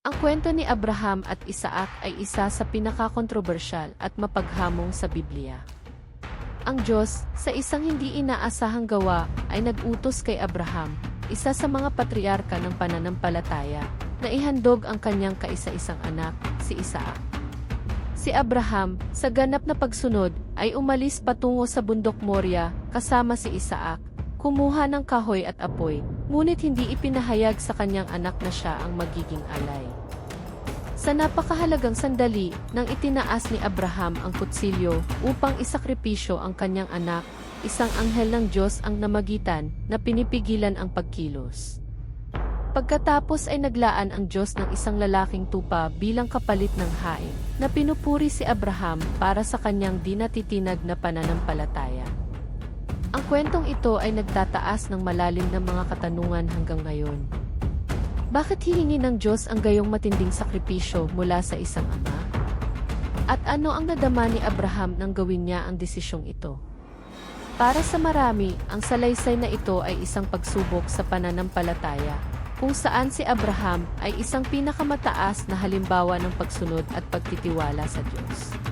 Ang kwento ni Abraham at Isaac ay isa sa pinakakontrobersyal at mapaghamong sa Biblia. Ang Diyos, sa isang hindi inaasahang gawa, ay nag-utos kay Abraham, isa sa mga patriarka ng pananampalataya, na ihandog ang kanyang kaisa-isang anak, si Isaac. Si Abraham, sa ganap na pagsunod, ay umalis patungo sa bundok Moria kasama si Isaac, kumuha ng kahoy at apoy, ngunit hindi ipinahayag sa kanyang anak na siya ang magiging alay. Sa napakahalagang sandali, nang itinaas ni Abraham ang kutsilyo upang isakripisyo ang kanyang anak, isang anghel ng Diyos ang namagitan na pinipigilan ang pagkilos. Pagkatapos ay naglaan ang Diyos ng isang lalaking tupa bilang kapalit ng hain, na pinupuri si Abraham para sa kanyang di natitinag na pananampalataya. Ang kwentong ito ay nagtataas ng malalim na mga katanungan hanggang ngayon. Bakit hihingi ng Diyos ang gayong matinding sakripisyo mula sa isang ama? At ano ang nadama ni Abraham nang gawin niya ang desisyong ito? Para sa marami, ang salaysay na ito ay isang pagsubok sa pananampalataya, kung saan si Abraham ay isang pinakamataas na halimbawa ng pagsunod at pagtitiwala sa Diyos.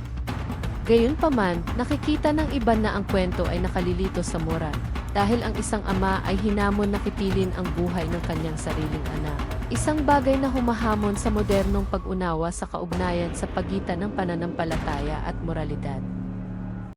Gayunpaman, nakikita ng iba na ang kwento ay nakalilito sa moral, dahil ang isang ama ay hinamon na kitilin ang buhay ng kanyang sariling anak. Isang bagay na humahamon sa modernong pag-unawa sa kaugnayan sa pagitan ng pananampalataya at moralidad.